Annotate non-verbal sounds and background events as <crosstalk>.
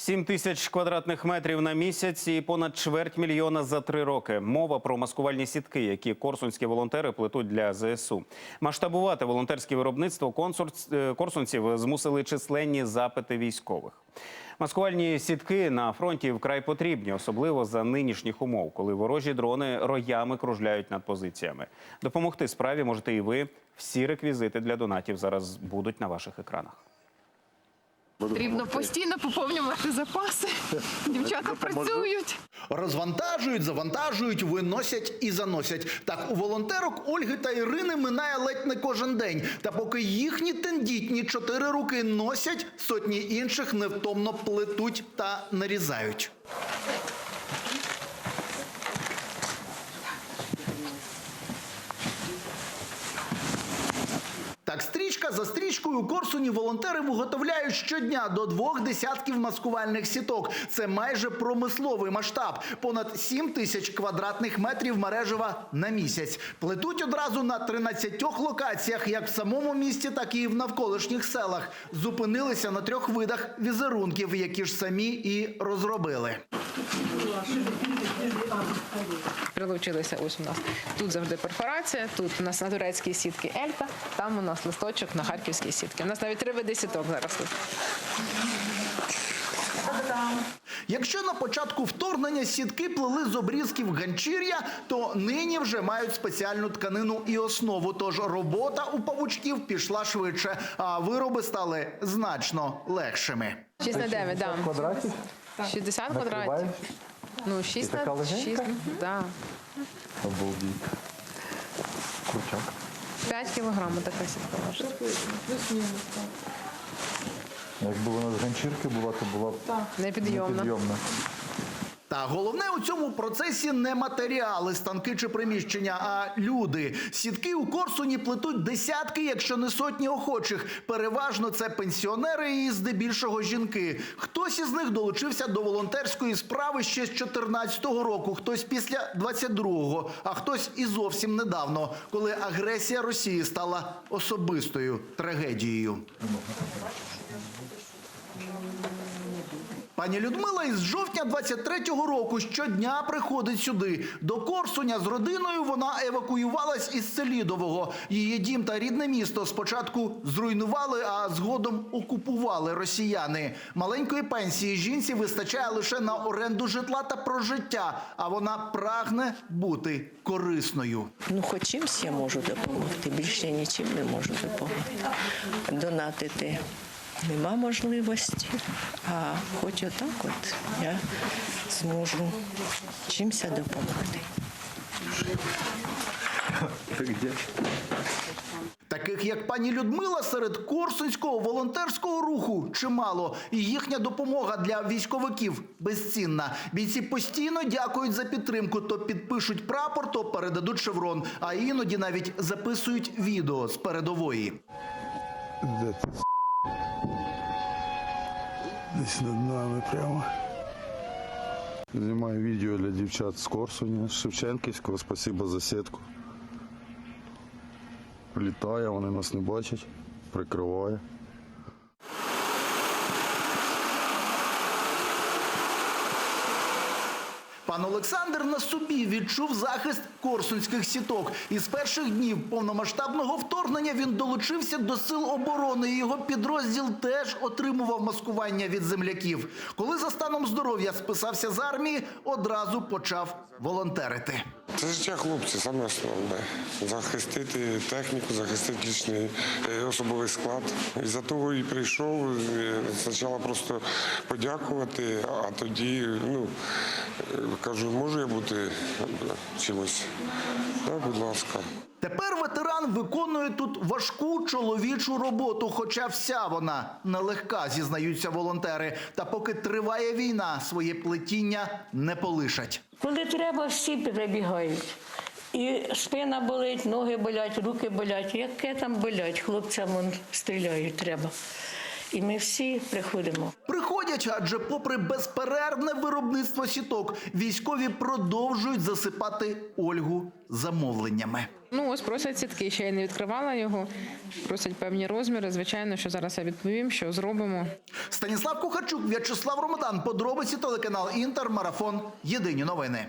7 тисяч квадратних метрів на місяць і понад чверть мільйона за три роки. Мова про маскувальні сітки, які корсунські волонтери плетуть для ЗСУ. Масштабувати волонтерське виробництво е, корсунців змусили численні запити військових. Маскувальні сітки на фронті вкрай потрібні, особливо за нинішніх умов, коли ворожі дрони роями кружляють над позиціями. Допомогти справі можете і ви. Всі реквізити для донатів зараз будуть на ваших екранах. Потрібно постійно поповнювати запаси. <laughs> Дівчата працюють. Розвантажують, завантажують, виносять і заносять. Так у волонтерок Ольги та Ірини минає ледь не кожен день. Та поки їхні тендітні чотири руки носять, сотні інших невтомно плетуть та нарізають. Так, стрічка за стрічкою у Корсуні волонтери виготовляють щодня до двох десятків маскувальних сіток. Це майже промисловий масштаб. Понад 7 тисяч квадратних метрів мережева на місяць. Плетуть одразу на 13 локаціях, як в самому місті, так і в навколишніх селах. Зупинилися на трьох видах візерунків, які ж самі і розробили. Прилучилися ось у нас. Тут завжди перфорація, тут у нас на турецькій сітки Ельта, там у нас листочок на харківській сітки. У нас навіть три види сіток зараз тут. Якщо на початку вторгнення сітки плели з обрізків ганчір'я, то нині вже мають спеціальну тканину і основу. Тож робота у павучків пішла швидше, а вироби стали значно легшими. 6 на 9, да. квадратів 60 квадратів. накриваєш? Ну, 6 така на легенька? 6. Да. Обалдіть. Кручок. 5 кілограмів така сітка важить. Якби вона з ганчірки була, то була б Непідйомна. непідйомна. Та головне у цьому процесі не матеріали, станки чи приміщення, а люди. Сітки у Корсуні плетуть десятки, якщо не сотні охочих. Переважно це пенсіонери і здебільшого жінки. Хтось із них долучився до волонтерської справи ще з 14-го року, хтось після 22-го, а хтось і зовсім недавно, коли агресія Росії стала особистою трагедією. Пані Людмила із жовтня 23-го року щодня приходить сюди. До Корсуня з родиною вона евакуювалась із Селідового. Її дім та рідне місто спочатку зруйнували, а згодом окупували росіяни. Маленької пенсії жінці вистачає лише на оренду житла та прожиття, а вона прагне бути корисною. Ну, хоч чимсь я можу допомогти, більше нічим не можу допомогти. Донатити нема можливості, а хоч отак от я зможу чимся допомогти. Таких як пані Людмила серед корсунського волонтерського руху чимало, і їхня допомога для військовиків безцінна. Бійці постійно дякують за підтримку. То підпишуть прапор, то передадуть шеврон, а іноді навіть записують відео з передової. Десь над нами прямо. Знімаю відео для дівчат з Корсуня, з Шевченківського. Спасибо за сітку. Літає, вони нас не бачать, прикриває. Пан Олександр на собі відчув захист корсунських сіток. І з перших днів повномасштабного вторгнення він долучився до сил оборони. Його підрозділ теж отримував маскування від земляків. Коли за станом здоров'я списався з армії, одразу почав волонтерити. Це життя хлопців, саме основне. Захистити техніку, захистити лічний е, особовий склад. І за того і прийшов. е, Спочатку просто подякувати, а тоді, ну, кажу, можу я бути е, чимось? Так, будь ласка. Тепер ветеран виконує тут важку чоловічу роботу, хоча вся вона нелегка, зізнаються волонтери. Та поки триває війна, своє плетіння не полишать. Коли треба, всі перебігають. І спина болить, ноги болять, руки болять. Яке там болять, хлопцям вон стріляють треба. І ми всі приходимо. Приходять, адже, попри безперервне виробництво сіток, військові продовжують засипати Ольгу замовленнями. Ну, Ну ось просять сітки. Ще я не відкривала його. Просять певні розміри. Звичайно, що зараз я відповім, що зробимо. Станіслав Кухарчук, В'ячеслав Ромадан. Подробиці телеканал Інтер. Марафон. Єдині новини.